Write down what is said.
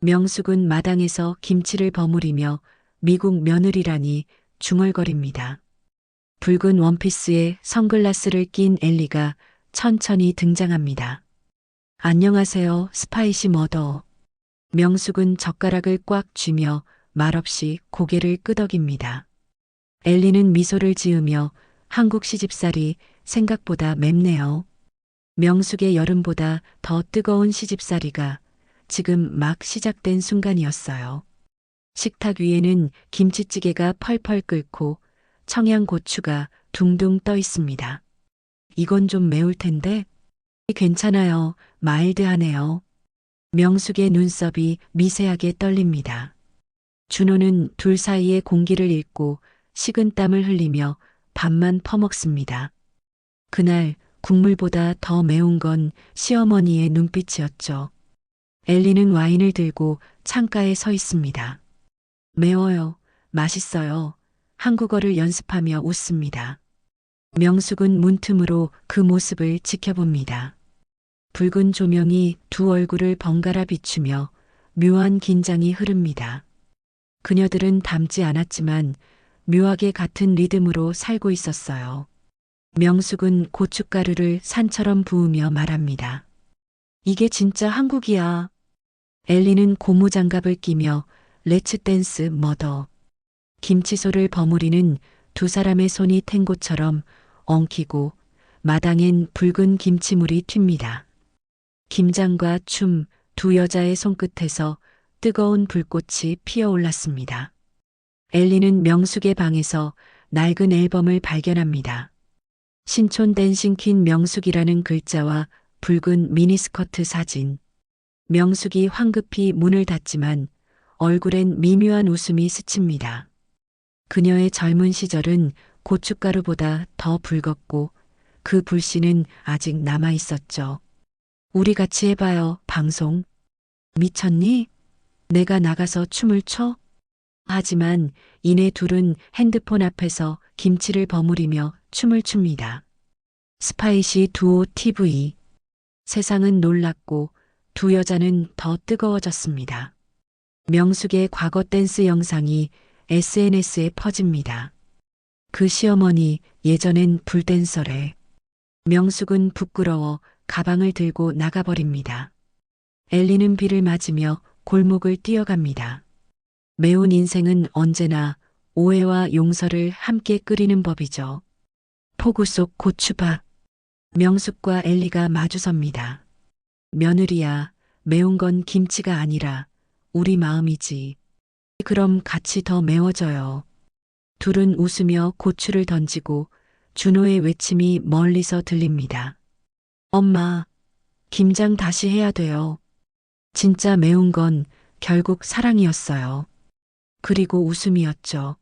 명숙은 마당에서 김치를 버무리며 미국 며느리라니 중얼거립니다. 붉은 원피스에 선글라스를 낀 엘리가 천천히 등장합니다. 안녕하세요, 스파이시 머더. 명숙은 젓가락을 꽉 쥐며 말없이 고개를 끄덕입니다. 엘리는 미소를 지으며 한국 시집살이 생각보다 맵네요. 명숙의 여름보다 더 뜨거운 시집살이가 지금 막 시작된 순간이었어요. 식탁 위에는 김치찌개가 펄펄 끓고 청양고추가 둥둥 떠 있습니다. 이건 좀 매울 텐데? 괜찮아요. 마일드하네요. 명숙의 눈썹이 미세하게 떨립니다. 준호는 둘 사이의 공기를 잃고 식은 땀을 흘리며 밥만 퍼먹습니다. 그날 국물보다 더 매운 건 시어머니의 눈빛이었죠. 엘리는 와인을 들고 창가에 서 있습니다. 매워요. 맛있어요. 한국어를 연습하며 웃습니다. 명숙은 문틈으로 그 모습을 지켜봅니다. 붉은 조명이 두 얼굴을 번갈아 비추며 묘한 긴장이 흐릅니다. 그녀들은 닮지 않았지만 묘하게 같은 리듬으로 살고 있었어요. 명숙은 고춧가루를 산처럼 부으며 말합니다. 이게 진짜 한국이야. 엘리는 고무장갑을 끼며 레츠 댄스 머더. 김치소를 버무리는 두 사람의 손이 탱고처럼 엉키고 마당엔 붉은 김치물이 튑니다. 김장과 춤 두 여자의 손끝에서 뜨거운 불꽃이 피어올랐습니다. 엘리는 명숙의 방에서 낡은 앨범을 발견합니다. 신촌 댄싱킨 명숙이라는 글자와 붉은 미니스커트 사진. 명숙이 황급히 문을 닫지만 얼굴엔 미묘한 웃음이 스칩니다. 그녀의 젊은 시절은 고춧가루보다 더 붉었고 그 불씨는 아직 남아 있었죠. 우리 같이 해봐요, 방송. 미쳤니? 내가 나가서 춤을 춰? 하지만 이내 둘은 핸드폰 앞에서 김치를 버무리며 춤을 춥니다. 스파이시 두오 TV. 세상은 놀랐고 두 여자는 더 뜨거워졌습니다. 명숙의 과거 댄스 영상이 SNS에 퍼집니다. 그 시어머니 예전엔 불댄서래. 명숙은 부끄러워 가방을 들고 나가버립니다. 엘리는 비를 맞으며 골목을 뛰어갑니다. 매운 인생은 언제나 오해와 용서를 함께 끓이는 법이죠. 포구 속 고추밥. 명숙과 엘리가 마주섭니다. 며느리야, 매운 건 김치가 아니라 우리 마음이지. 그럼 같이 더 매워져요. 둘은 웃으며 고추를 던지고 준호의 외침이 멀리서 들립니다. 엄마, 김장 다시 해야 돼요. 진짜 매운 건 결국 사랑이었어요. 그리고 웃음이었죠.